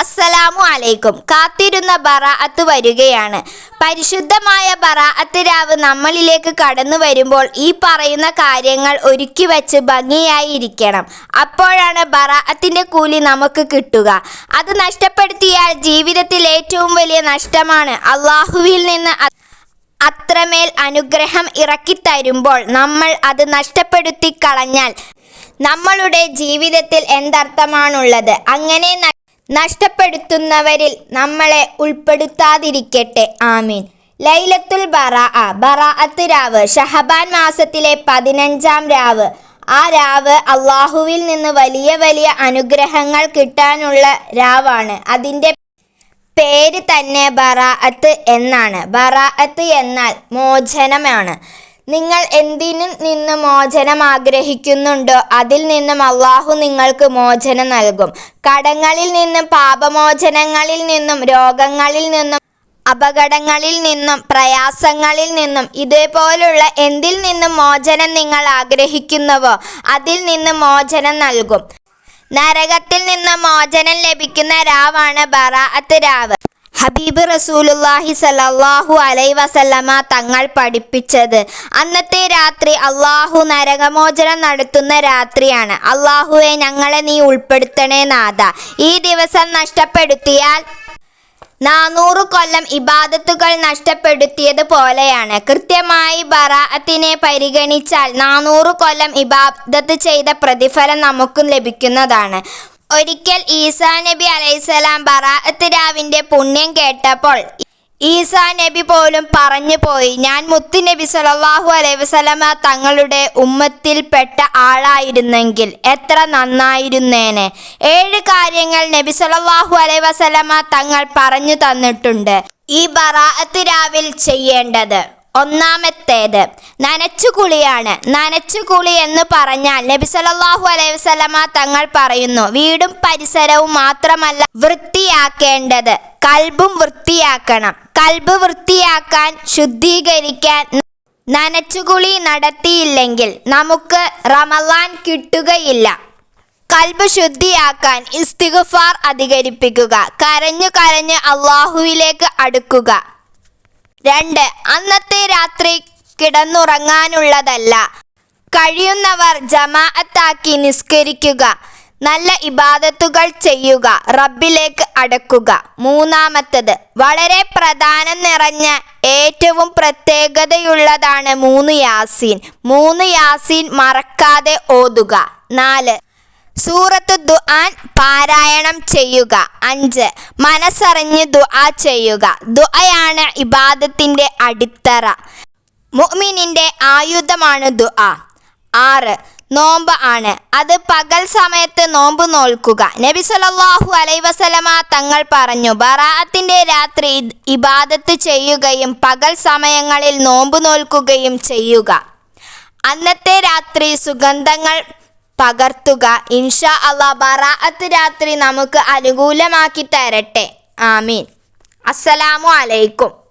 അസ്സലാമു അലൈക്കും. കാത്തിരുന്ന ബറാഅത്ത് വരികയാണ്. പരിശുദ്ധമായ ബറാഅത്ത് രാവ് നമ്മളിലേക്ക് കടന്നു വരുമ്പോൾ ഈ പറയുന്ന കാര്യങ്ങൾ ഒരുക്കി വെച്ച് ഭംഗിയായി ഇരിക്കണം. അപ്പോഴാണ് ബറാഅത്തിന്റെ കൂലി നമുക്ക് കിട്ടുക. അത് നഷ്ടപ്പെടുത്തിയാൽ ജീവിതത്തിൽ ഏറ്റവും വലിയ നഷ്ടമാണ്. അള്ളാഹുവിൽ നിന്ന് അത്രമേൽ അനുഗ്രഹം ഇറക്കിത്തരുമ്പോൾ നമ്മൾ അത് നഷ്ടപ്പെടുത്തി കളഞ്ഞാൽ നമ്മളുടെ ജീവിതത്തിൽ എന്തർത്ഥമാണുള്ളത്? അങ്ങനെ നഷ്ടപ്പെടുത്തുന്നവരിൽ നമ്മളെ ഉൾപ്പെടുത്താതിരിക്കട്ടെ. ആമീൻ. ലൈലത്തുൽ ബറാഅ ബറാഅത്ത് രാവ് ഷഹബാൻ മാസത്തിലെ പതിനഞ്ചാം രാവ്. ആ രാവ് അള്ളാഹുവിൽ നിന്ന് വലിയ വലിയ അനുഗ്രഹങ്ങൾ കിട്ടാനുള്ള രാവാണ്. അതിന്റെ പേര് തന്നെ ബറാഅത്ത് എന്നാണ്. ബറാഅത്ത് എന്നാൽ മോചനമാണ്. നിങ്ങൾ എന്തിനു നിന്ന് മോചനം ആഗ്രഹിക്കുന്നുണ്ടോ? അതിൽ നിന്നും അള്ളാഹു നിങ്ങൾക്ക് മോചനം നൽകും. കടങ്ങളിൽ നിന്നും പാപമോചനങ്ങളിൽ നിന്നും രോഗങ്ങളിൽ നിന്നും അപകടങ്ങളിൽ നിന്നും പ്രയാസങ്ങളിൽ നിന്നും ഇതേപോലുള്ള എന്തിൽ നിന്നും മോചനം നിങ്ങൾ ആഗ്രഹിക്കുന്നുവോ? അതിൽ നിന്ന് മോചനം നൽകും. നരകത്തിൽ നിന്ന് മോചനം ലഭിക്കുന്ന രാവാണ് ബറാഅത്ത് രാവ്. ഹബീബ് റസൂലുല്ലാഹി സലാഹു അലൈ വസല്ലമ തങ്ങൾ പഠിപ്പിച്ചത്. അന്നത്തെ രാത്രി അള്ളാഹു നരകമോചനം നടത്തുന്ന രാത്രിയാണ്. അള്ളാഹുവെ ഞങ്ങളെ നീ ഉൾപ്പെടുത്തണേ നാഥ. ഈ ദിവസം നഷ്ടപ്പെടുത്തിയാൽ നാനൂറ് കൊല്ലം ഇബാദത്തുകൾ നഷ്ടപ്പെടുത്തിയത് പോലെയാണ്. കൃത്യമായി ബറാഅത്തിനെ പരിഗണിച്ചാൽ നാനൂറ് കൊല്ലം ഇബാദത്ത് ചെയ്ത പ്രതിഫലം നമുക്കും ലഭിക്കുന്നതാണ്. ഒരിക്കൽ ഈസാ നബി അലൈസലാം ബറാഅത്ത് രാവിന്റെ പുണ്യം കേട്ടപ്പോൾ ഈസാ നബി പോലും പറഞ്ഞു പോയി ഞാൻ മുത്തു നബി സലാഹു അലൈഹി വസല്ലമ തങ്ങളുടെ ഉമ്മത്തിൽപ്പെട്ട ആളായിരുന്നെങ്കിൽ എത്ര നന്നായിരുന്നേനെ? ഏഴ് കാര്യങ്ങൾ നബി സലാഹു അലൈഹി വസല്ലമ തങ്ങൾ പറഞ്ഞു തന്നിട്ടുണ്ട്. ഈ ബറാഅത്ത് രാവിൽ ചെയ്യേണ്ടത് ഒന്നാമത്തേത്. നനച്ചുകുളിയാണ് നനച്ചുകുളി എന്ന് പറഞ്ഞാൽ നബി സല്ലല്ലാഹു അലൈഹി വസല്ലമ തങ്ങൾ പറയുന്നു വീടും പരിസരവും മാത്രമല്ല വൃത്തിയാക്കേണ്ടത്. കൽബും വൃത്തിയാക്കണം. കൽബ് വൃത്തിയാക്കാൻ ശുദ്ധീകരിക്കാൻ നനച്ചുകുളി നടത്തിയില്ലെങ്കിൽ നമുക്ക് റമലാൻ കിട്ടുകയില്ല. കൽബ് ശുദ്ധിയാക്കാൻ ഇസ്തിഗഫാർ അധികരിപ്പിക്കുക. കരഞ്ഞു കരഞ്ഞ് അള്ളാഹുവിലേക്ക് അടുക്കുക. രണ്ട് അന്നത്തെ രാത്രി കിടന്നുറങ്ങാനുള്ളതല്ല. കഴിയുന്നവർ ജമാഅത്താക്കി നിസ്കരിക്കുക. നല്ല ഇബാദത്തുകൾ ചെയ്യുക. റബ്ബിലേക്ക് അടക്കുക. മൂന്നാമത്തത് വളരെ പ്രധാനം നിറഞ്ഞ ഏറ്റവും പ്രത്യേകതയുള്ളതാണ് മൂന്ന് യാസീൻ. മൂന്ന് യാസീൻ മറക്കാതെ ഓതുക. നാല് സൂറത്ത് ദുആൻ പാരായണം ചെയ്യുക. അഞ്ച്. മനസ്സറിഞ്ഞ് ദുആ ചെയ്യുക. ദുആയാണ് ഇബാദത്തിന്റെ അടിത്തറ. മുഅ്മിനിന്റെ ആയുധമാണ് ദുആ. ആറ്. നോമ്പ് ആണ്. അത് പകൽ സമയത്ത് നോമ്പ് നോൽക്കുക. നബി സല്ലല്ലാഹു അലൈഹി വസല്ലമ തങ്ങൾ പറഞ്ഞു ബറാഅത്തിന്റെ രാത്രി ഇബാദത്ത് ചെയ്യുകയും പകൽ സമയങ്ങളിൽ നോമ്പ് നോൽക്കുകയും ചെയ്യുക. അന്നത്തെ രാത്രി സുഗന്ധങ്ങൾ പകർത്തുക ഇൻഷാ അള്ളാ ബറാഅത്ത് രാത്രി നമുക്ക് അനുകൂലമാക്കി തരട്ടെ. ആമീൻ. അസ്സലാമു അലൈക്കും.